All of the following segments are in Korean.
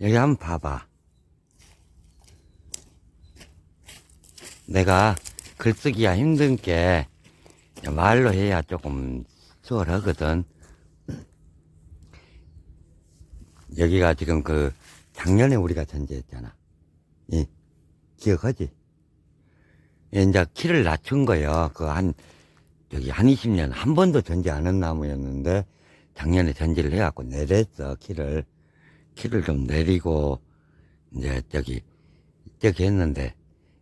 여기 한번 봐봐. 내가 글쓰기가 힘든 게 말로 해야 조금 수월하거든. 여기가 지금 그 작년에 우리가 전제했잖아. 이 기억하지? 이제 키를 낮춘 거예요. 그 한 저기 한 20년 한 번도 전제 안 한 나무였는데 작년에 전제를 해갖고 내렸어 키를 키를 좀 내리고 이제 저기 저기 했는데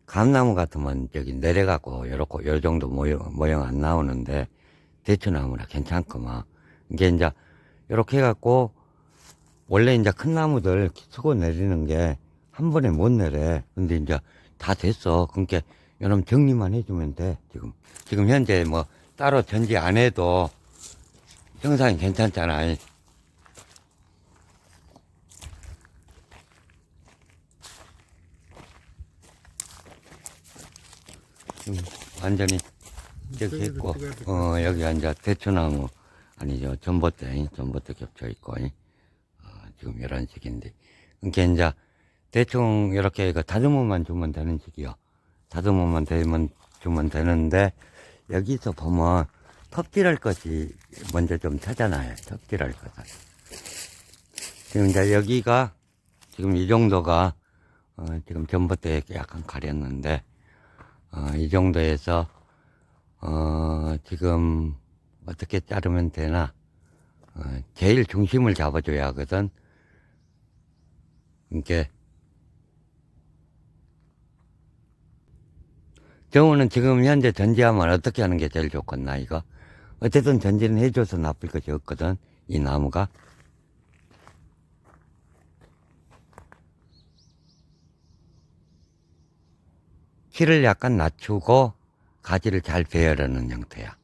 감나무 같으면 저기 내려갖고 요렇고 요 정도 모형 모형 안 나오는데 대추나무라 괜찮구만. 이게 이제 요렇게 해갖고 원래 이제 큰 나무들 수고 내리는 게 한 번에 못 내려 근데 이제 다 됐어. 그러니까 여러분 정리만 해주면 돼 지금. 지금 현재 뭐 따로 전지 안 해도 형상이 괜찮잖아 지금 완전히 이렇게 했고 어 여기 앉아 대추나무 아니죠. 전봇대 전봇대 겹쳐 있고 어, 지금 이런 식인데. 그러니까 이제 대충 이렇게 그 다듬어만 주면 되는 식이요. 다듬어만 되면 주면 되는데 여기서 보면 톱질할 것이 먼저 좀 찾아놔요. 톱질할 것을 지금 이제 여기가 지금 이 정도가 어, 지금 전봇대에 약간 가렸는데 어, 이 정도에서 어, 지금 어떻게 자르면 되나 어, 제일 중심을 잡아줘야 하거든. 이게 정우는 지금 현재 전지하면 어떻게 하는 게 제일 좋겠나 이거? 어쨌든 전지는 해줘서 나쁠 것이 없거든 이 나무가 키를 약간 낮추고 가지를 잘 배열하는 형태야.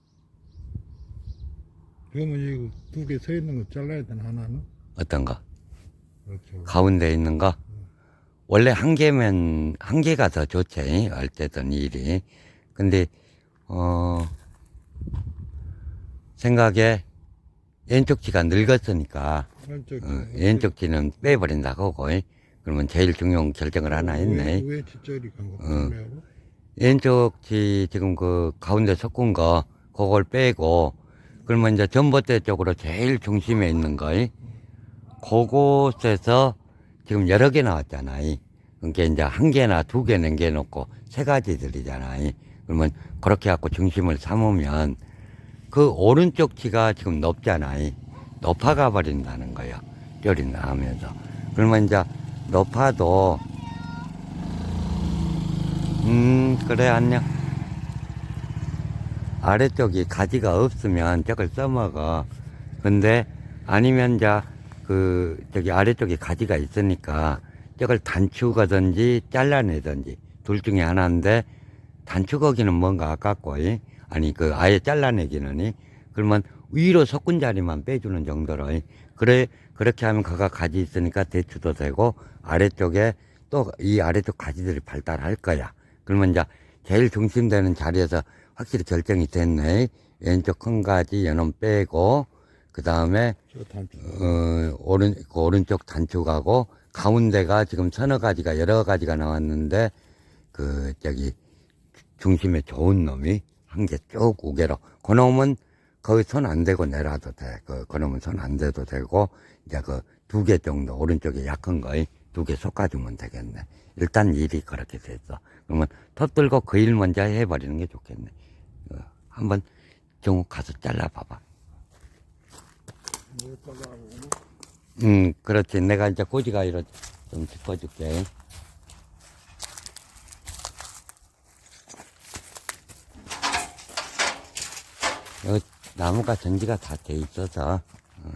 그러면 이거 두 개 서 있는 거 잘라야 되나 하나는? 어떤 거? 그렇죠. 가운데 있는 거? 원래 한 개면 한 개가 더 좋지 어쨌든 일이. 근데 어 생각에 왼쪽지가 늙었으니까 왼쪽 어, 왼쪽지는 빼버린다 그거 그러면 제일 중요한 결정을 하나 했네. 왜 뒷절이 간거 어. 왜하고? 왼쪽 지 지금 그 가운데 섞은 거 그걸 빼고 그러면 이제 전봇대 쪽으로 제일 중심에 있는 거 그곳에서 지금 여러 개 나왔잖아 그러니까 이제 한 개나 두 개 남겨놓고 세 가지들이잖아 그러면 그렇게 갖고 중심을 삼으면 그 오른쪽 치가 지금 높잖아 높아가 버린다는 거예요 뼈리 나오면서. 그러면 이제 높아도 음, 그래, 안녕. 아래쪽이 가지가 없으면 저걸 써먹어. 근데 아니면 이제 그, 저기 아래쪽에 가지가 있으니까 저걸 단축하든지 잘라내든지 둘 중에 하나인데 단축하기는 뭔가 아깝고, 이? 아니, 그 아예 잘라내기는, 이? 그러면 위로 섞은 자리만 빼주는 정도로, 이? 그래, 그렇게 하면 그가 가지 있으니까 대추도 되고 아래쪽에 또 이 아래쪽 가지들이 발달할 거야. 그러면 이제 제일 중심되는 자리에서 확실히 결정이 됐네. 왼쪽 큰 가지 연원 빼고 그 다음에. 어, 오른 그 오른쪽 단축하고 가운데가 지금 서너 가지가 여러 가지가 나왔는데 그 저기 중심에 좋은 놈이 한 개 쭉 우개로 그 놈은 거기 손안 대고 내려도 돼. 그, 그 놈은 손 안 대도 되고 이제 그 두 개 정도 오른쪽에 약한 거에 두 개 섞어주면 되겠네. 일단 일이 그렇게 됐어. 그러면 톱 들고 그 일 먼저 해버리는 게 좋겠네. 어, 한번 정우 가서 잘라봐봐. 음, 그렇지. 내가 이제 꼬지가위로 좀 짚어줄게. 여기 나무가 전지가 다 돼 있어서, 어.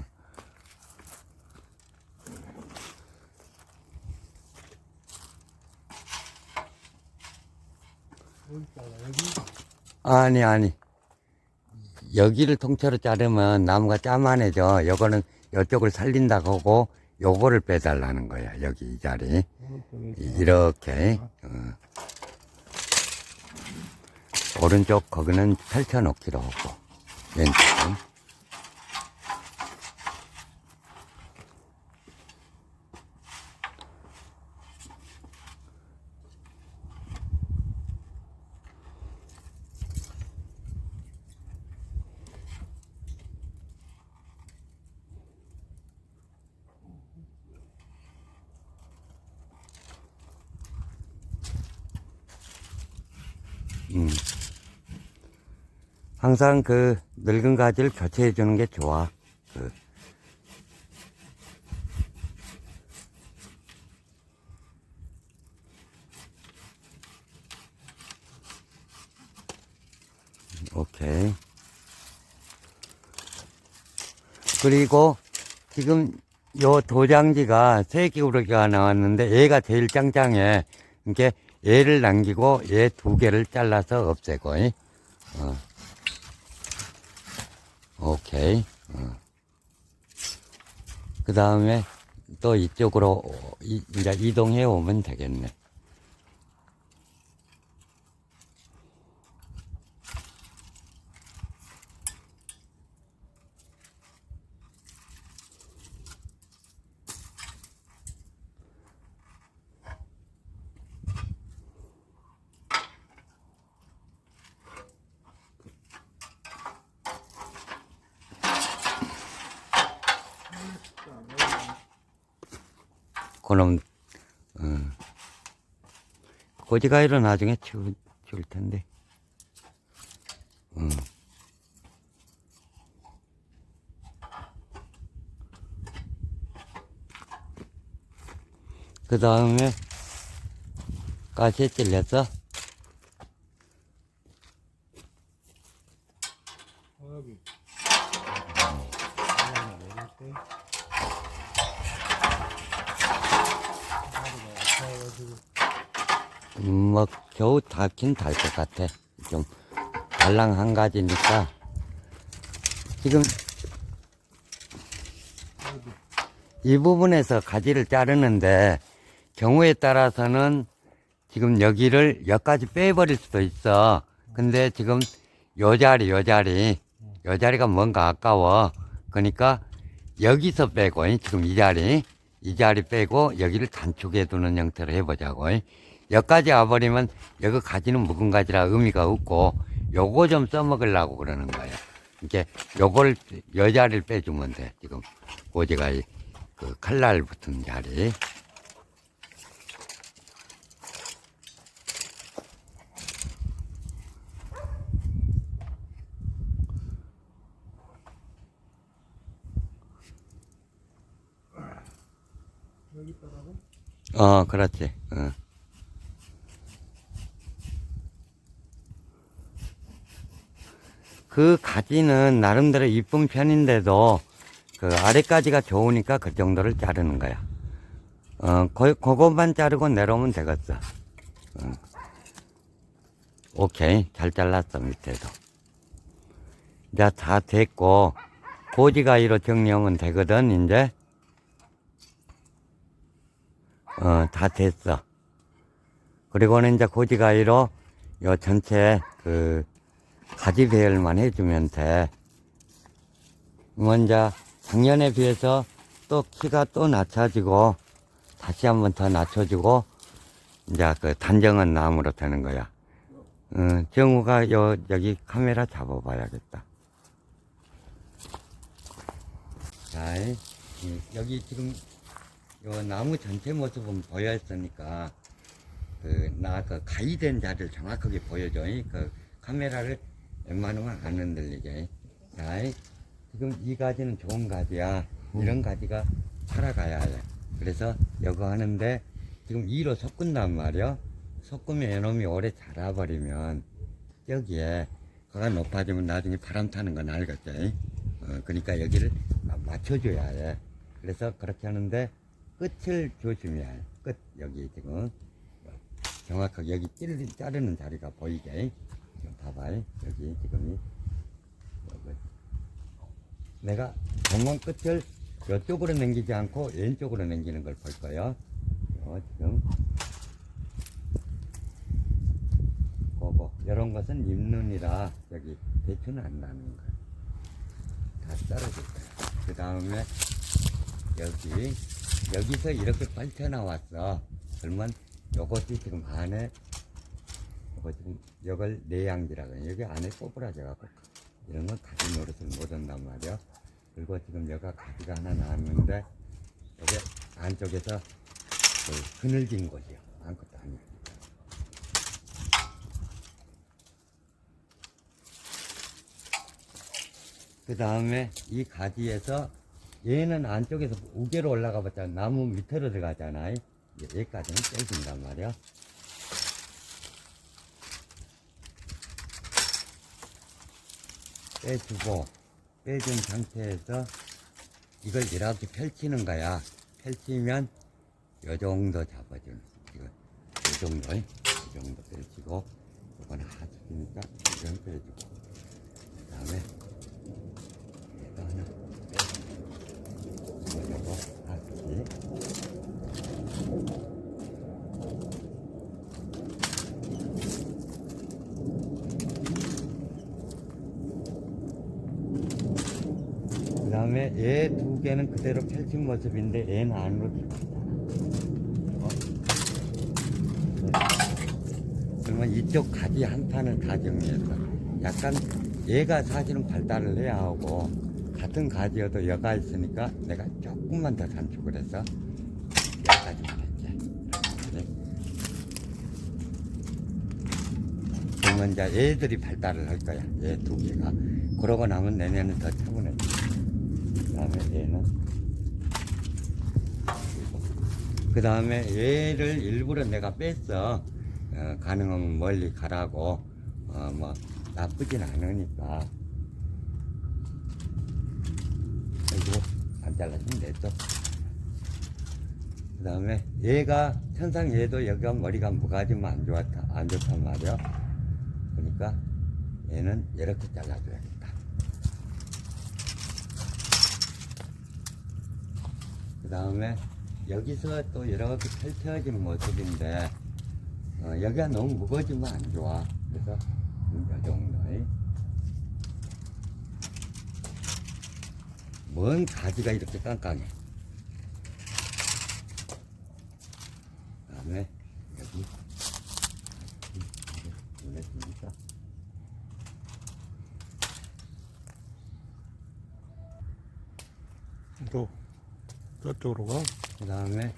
아니, 아니. 여기를 통째로 자르면 나무가 짜만해져. 요거는 이쪽을 살린다고 하고, 요거를 빼달라는 거야. 여기 이 자리. 이렇게. 어. 오른쪽 거기는 펼쳐놓기로 하고, 왼쪽은. 항상 그 늙은 가지를 교체해 주는 게 좋아. 그. 오케이. 그리고 지금 요 도장지가 세 개구리가 나왔는데 얘가 제일 짱짱해. 이게 얘를 남기고 얘 두 개를 잘라서 없애고. 이. 어. 오케이. 어. 그 다음에 또 이쪽으로 이, 이제 이동해 오면 되겠네. 그놈, 어. 고지가위로 나중에 치울, 치울 텐데. 어. 그 다음에 가시에 찔렸어? 여기. 음, 뭐, 겨우 닿긴 닿을 것 같아. 좀, 달랑 한 가지니까. 지금, 이 부분에서 가지를 자르는데, 경우에 따라서는 지금 여기를 여기까지 빼버릴 수도 있어. 근데 지금 요 자리, 요 자리, 요 자리가 뭔가 아까워. 그러니까 여기서 빼고, 지금 이 자리, 이 자리 빼고 여기를 단축해 두는 형태로 해보자고. 여기까지 와버리면 여기 가지는 묵은 가지라 의미가 없고 요거 좀 써먹으려고 그러는 거야. 이렇게 요걸 여 자리를 빼주면 돼. 지금 고지가 이- 그 칼날 붙은 자리. 어, 그렇지. 어. 그 가지는 나름대로 이쁜 편인데도 그 아래까지가 좋으니까 그 정도를 자르는 거야. 어, 거, 그것만 자르고 내려오면 되겠어. 어. 오케이. 잘 잘랐어, 밑에도. 이제 다 됐고, 고지가위로 정리하면 되거든, 이제. 어, 다 됐어. 그리고는 이제 고지가위로 요 전체 그 가지 배열만 해주면 돼. 먼저 작년에 비해서 또 키가 또 낮춰지고 다시 한 번 더 낮춰주고 이제 그 단정한 나무로 되는 거야. 어, 정우가 요 여기 카메라 잡아봐야겠다. 자, 여기 지금 요 나무 전체 모습은 보였으니까 그 나그 가위된 자리를 정확하게 보여줘. 이. 그 카메라를 웬만하면 안 흔들리게. 자, 이 지금 이 가지는 좋은 가지야. 이런 가지가 살아가야 해. 그래서 이거 하는데 지금 2로 섞은단 말이야. 섞으면 이놈이 오래 자라버리면 여기에 그가 높아지면 나중에 바람 타는 건 알겠지? 어, 그러니까 여기를 마- 맞춰줘야 해. 그래서 그렇게 하는데 끝을 조심해야 해. 끝 여기 지금 정확하게 여기 찔리, 자르는 자리가 보이게. 봐봐 여기 지금이. 내가 정원 끝을 이쪽으로 넘기지 않고 왼쪽으로 넘기는 걸 볼 거예요. 어, 지금 그거 이런 것은 입눈이라 여기 대추는 안 나는 거야. 다 떨어질 거야. 그 다음에 여기 여기서 이렇게 펼쳐 나왔어. 그러면 요것이 지금 안에 그리고 지금 이걸 내양지라고 해요. 여기 안에 꼬부라져갖고 이런 건 가지 노릇을 못 한단 말이야. 그리고 지금 여기가 가지가 하나 나왔는데 여기 안쪽에서 그 흐늘진 곳이요. 아무것도 아니에요. 그 다음에 이 가지에서 얘는 안쪽에서 우개로 올라가 봤자 나무 밑으로 들어가잖아요. 여기까지는 빼진단 말이야. 빼주고, 빼준 상태에서 이걸 이렇게 펼치는 거야. 펼치면 요 정도 잡아주는, 이거, 요 정도, 이 정도 펼치고, 이건 하수니까 이건 빼주고, 그 다음에 이거 하나 빼주고, 하수. 그 다음에 얘 두 개는 그대로 펼친 모습인데 얘는 안으로. 어? 네. 그러면 이쪽 가지 한 판을 다 정리해서 약간 얘가 사실은 발달을 해야 하고 같은 가지여도 여가 있으니까 내가 조금만 더 단축을 해서 여기까지만 할게. 그래. 그러면 이제 얘들이 발달을 할 거야. 얘 두 개가. 그러고 나면 내년은 더 차분해. 그 다음에 얘는. 그 다음에 얘를 일부러 내가 뺐어. 어, 가능하면 멀리 가라고. 어, 뭐, 나쁘진 않으니까. 그리고 안 잘라주면 됐죠. 그 다음에 얘가, 천상 얘도 여기가 머리가 무가지면 안 좋았다, 안 좋단 말이야. 그러니까 얘는 이렇게 잘라줘야겠다. 그 다음에 여기서 또 이렇게 펼쳐지는 모습인데 어, 여기가 너무 무거워지면 안 좋아. 그래서 이 정도. 뭔 가지가 이렇게 깡깡해. 그 다음에 여기 또 저쪽으로 가. 그 다음에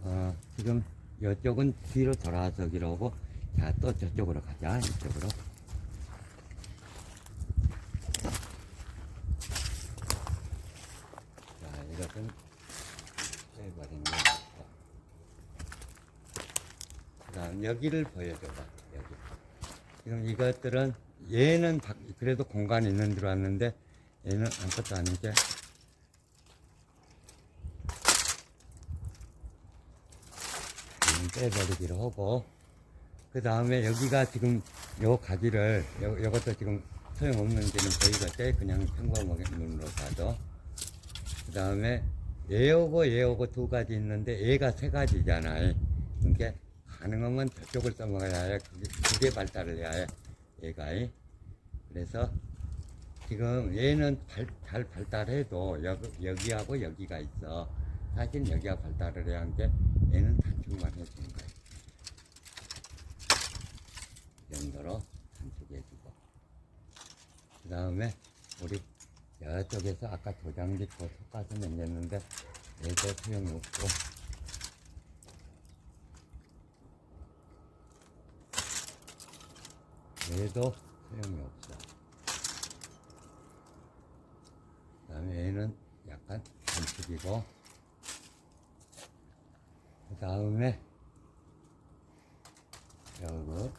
어, 지금 이쪽은 뒤로 돌아서 기로고 자 또 저쪽으로 가자 이쪽으로. 자 이것은 빼버린 거. 그 다음 여기를 보여줘봐 여기. 지금 이것들은 얘는 밖- 그래도 공간이 있는 줄 알았는데 얘는 아무것도 아니게 음, 빼버리기로 하고 그 다음에 여기가 지금 요 가지를 요, 요것도 지금 소용없는지는 보이겠지 그냥 평범하게 눈으로 봐도. 그 다음에 얘하고 얘하고 두 가지 있는데 얘가 세 가지잖아요. 그러니까 가능하면 저쪽을 써먹어야 해 그게, 그게 발달을 해야 해 얘가. 그래서 지금 얘는 발, 잘 발달해도 여기, 여기하고 여기가 있어. 사실 여기가 발달을 해야 한 게 얘는 단축만 해주는 이 정도로 단축해주고. 그 다음에 우리 저쪽에서 아까 도장지 그 섞어서 남겼는데 얘도 소용이 없고. 얘도 소용이 없어. 그 다음에 얘는 약간 단축이고 그 다음에 여기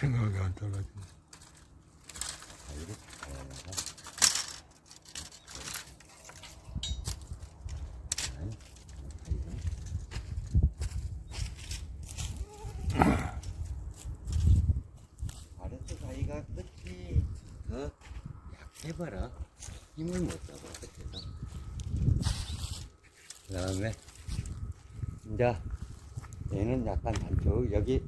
생각이 안. 여기 올라가 아니, 이거. 아래쪽 사이가 끝이 더 약해버려 힘을 못 잡아 끝에서 그 다음에 이제 얘는 약간 단축 여기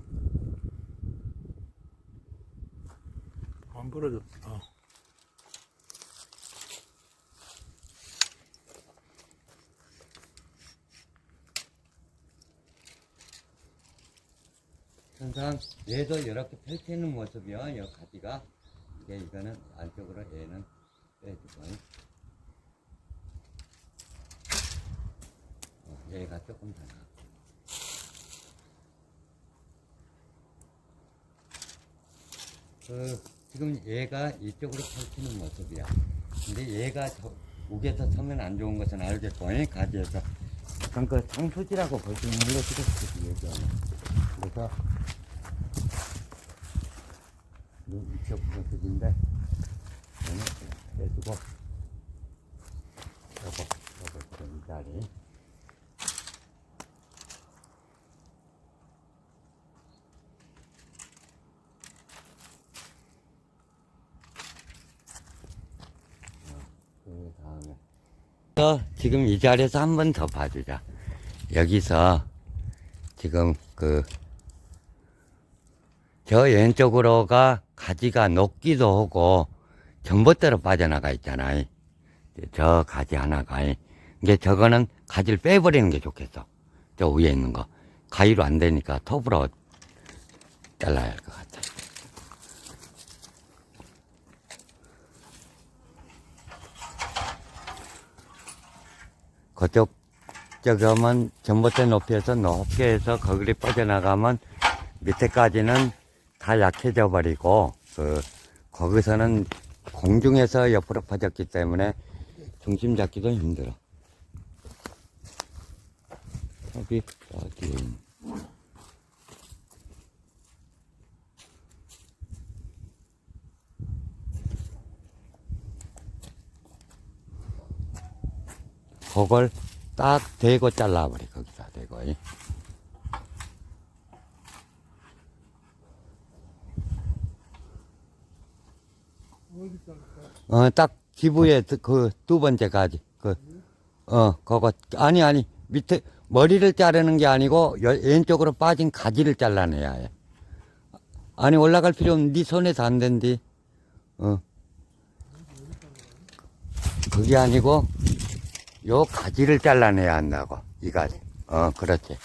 안 벌어졌다. 항상 얘도 이렇게 펼치는 모습이요. 이 가지가 이게 이거는 안쪽으로 얘는 빼주고 어, 얘가 조금 더 나. 그 지금 얘가 이쪽으로 펼치는 모습이야. 근데 얘가 저 우에서 서면 안 좋은 것은 알겠고 이 가지에서 약간 그 상수지라고 걸로 찍었지 얘기하는. 그래서 요 이쪽 얘는 빼주고 요거 요거 이 자리. 그 다음에 또 지금 이 자리에서 한 번 더 봐주자. 여기서 지금 그 저 왼쪽으로가 가지가 높기도 하고 전봇대로 빠져나가 있잖아. 저 가지 하나가. 이게 저거는 가지를 빼버리는 게 좋겠어. 저 위에 있는 거. 가위로 안 되니까 톱으로 잘라야 할 것 같아 그쪽 저기 하면 전봇대 높이에서 높게 해서 거기를 빠져나가면 밑에까지는 다 약해져 버리고 그 거기서는 공중에서 옆으로 퍼졌기 때문에 중심 잡기도 힘들어. 여기 어디 그걸 딱 대고 잘라버려 거기다 대고 이. 어디 자를까? 어, 딱 기부에 그 두 번째 가지. 그, 어, 그거, 아니, 아니, 밑에, 머리를 자르는 게 아니고, 여- 왼쪽으로 빠진 가지를 잘라내야 해. 아니, 올라갈 필요 없는, 네 손에서 안 된디. 어. 그게 아니고, 요 가지를 잘라내야 한다고. 이 가지. 어, 그렇지.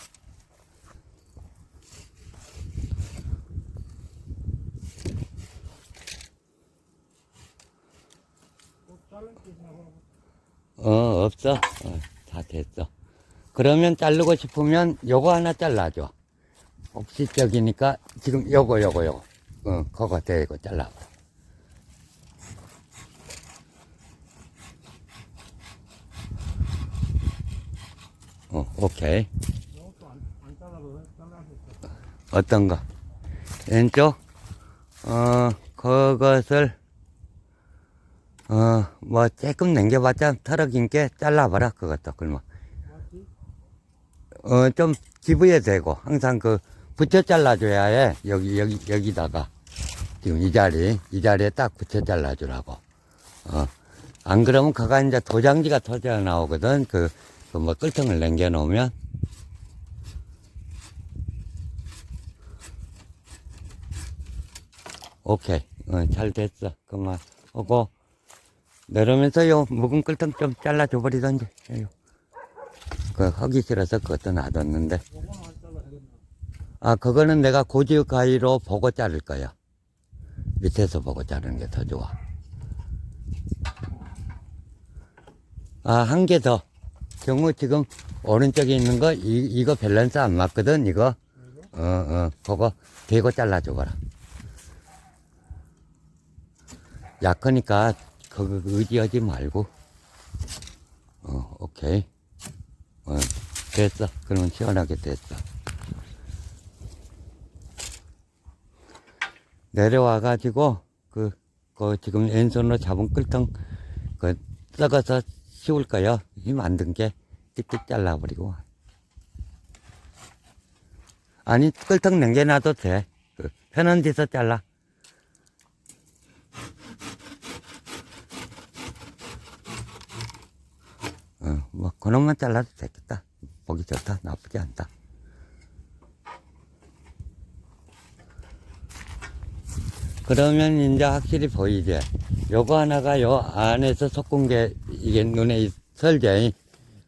어, 없어. 어, 다 됐어. 그러면 자르고 싶으면 요거 하나 잘라줘. 없시적이니까 지금 요거, 요거, 요거. 어, 그거 대고 잘라봐. 어, 오케이. 이것도 안, 안 잘라도 잘라도 어떤 거? 왼쪽? 어, 그것을, 어, 뭐, 조금 남겨봤자 털어긴 게 잘라봐라, 그것도, 그러면. 어, 좀 기부에 대고, 항상 그, 붙여 잘라줘야 해. 여기, 여기, 여기다가. 지금 이 자리, 이 자리에 딱 붙여 잘라주라고. 어. 안 그러면 그가 이제 도장지가 터져 나오거든. 그, 그 뭐, 끌통을 남겨 놓으면. 오케이. 어, 잘 됐어. 그만. 오고, 내려오면서 요 묵은 끌통 좀 잘라줘 버리던지. 그, 하기 싫어서 그것도 놔뒀는데. 아, 그거는 내가 고지 가위로 보고 자를 거야. 밑에서 보고 자르는 게 더 좋아. 아, 한 개 더. 경우 지금 오른쪽에 있는 거, 이, 이거 밸런스 안 맞거든, 이거. 어, 어, 그거 대고 잘라줘 봐라. 약하니까, 그거 의지하지 말고. 어, 오케이. 어, 됐어. 그러면 시원하게 됐어. 내려와 가지고, 그, 그, 지금 왼손으로 잡은 끌통, 그, 썩어서 씌울 거요. 힘안든 게, 띡띡 잘라버리고. 아니, 끌통 남겨놔도 돼. 그, 편한 데서 잘라. 어, 뭐, 그놈만 잘라도 되겠다. 보기 좋다. 나쁘지 않다. 그러면 이제 확실히 보이지. 요거 하나가 요 안에서 섞은 게 이게 눈에 설제.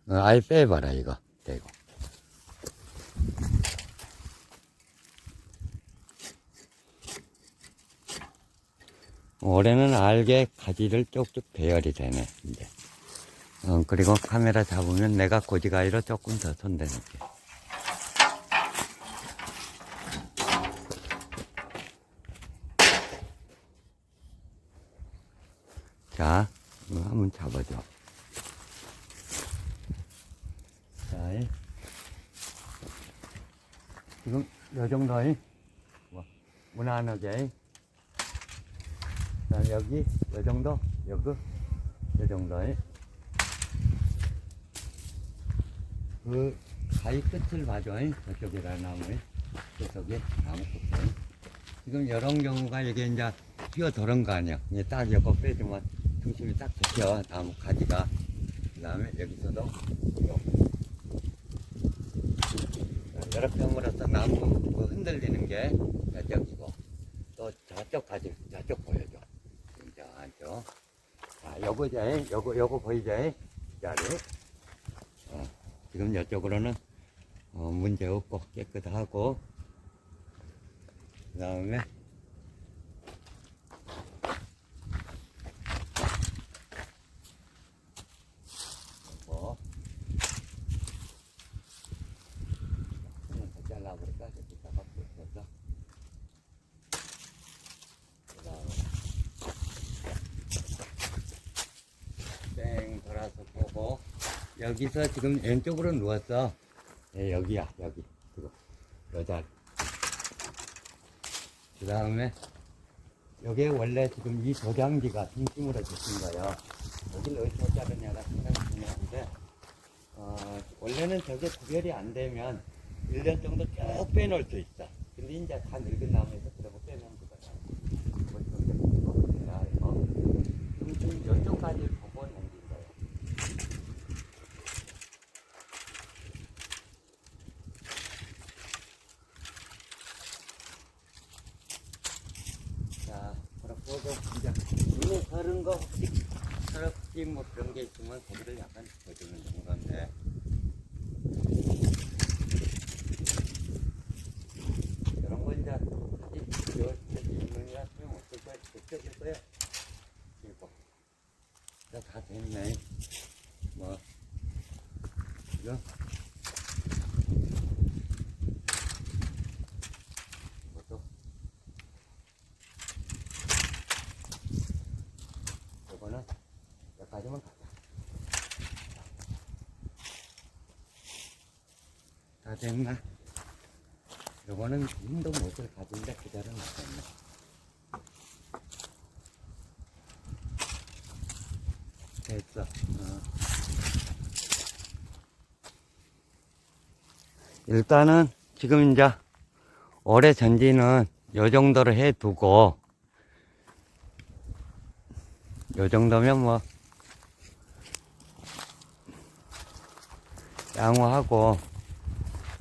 어, 아예 빼봐라 이거. 대고. 올해는 알게 가지를 쪽쪽 배열이 되네 이제. 어, 그리고 카메라 잡으면 내가 고지가위로 조금 더 손대놓게. 자, 이거 한번 잡아줘. 자, 이. 지금 요 정도, 이. 뭐, 무난하게. 자, 여기, 요 정도, 여기, 요 정도, 이. 그, 가위 끝을 봐줘, 이. 저쪽이라 나무에. 저쪽에, 나무 끝에. 지금 이런 경우가 이게 이제 뛰어들은 거 아니야. 이게 딱 이거 빼주면 중심이 딱 잡혀. 나무 가지가. 그 다음에 여기서도 요. 이렇게 함으로써 나무 그 흔들리는 게 저쪽이고 또 저쪽 가지 저쪽 보여줘. 진짜 안쪽. 자, 요거지. 요거 요거 보이지? 자리. 어, 지금 이쪽으로는 어, 문제 없고 깨끗하고 그 다음에 뭐 그냥 더 잘라버릴까? 저기다가 붙여서 그 다음에 땡 돌아서 보고 여기서 지금 왼쪽으로 누웠어 예, 여기야 여기 그거 여자 그 다음에 여기에 원래 지금 이 도장지가 중심으로 됐은 거예요. 여기를 어디서 자르냐가 생각이 중요한데, 어, 원래는 저게 구별이 안 되면 1년 정도 쭉 빼놓을 수 있어. 근데 이제 다 늙은 나무에서 그러고 빼면 되거든. 뭐 이런 게 있고, 내가 이거. 중심 이쪽까지 보고 남긴 거예요. 자, 그렇고 이제 눈에 서른 거 혹시 서럽지 뭐 그런 게 있으면 거기를 약간 젖주는 정도인데 이런 거 이제 사진 여기 있느냐 소용 없을 거야 벗겨질 거야 이거 다 됐네 뭐 이거 이것도 요거는 여기까지만 가자. 다 됐나? 요거는 힘도 못을 가진데 그대로 놨었네. 됐어. 어. 일단은 지금 이제 올해 전지는 요 정도로 해두고 요 정도면 뭐 양호하고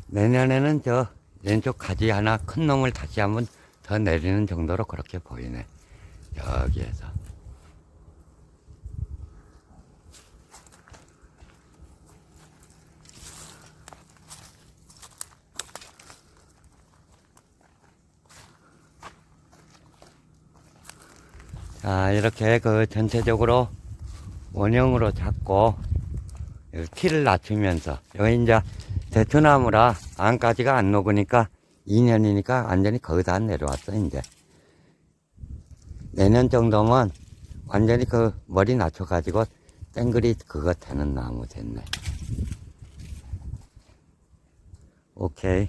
내년에는 저 왼쪽 가지 하나 큰 놈을 다시 한번 더 내리는 정도로 그렇게 보이네. 여기에서 자 이렇게 그 전체적으로 원형으로 잡고 키를 낮추면서 여기 이제 대추나무라 안까지가 안 녹으니까 2년이니까 완전히 거기다 내려왔어 이제. 내년 정도면 완전히 그 머리 낮춰 가지고 땡그리 그거 되는 나무 됐네. 오케이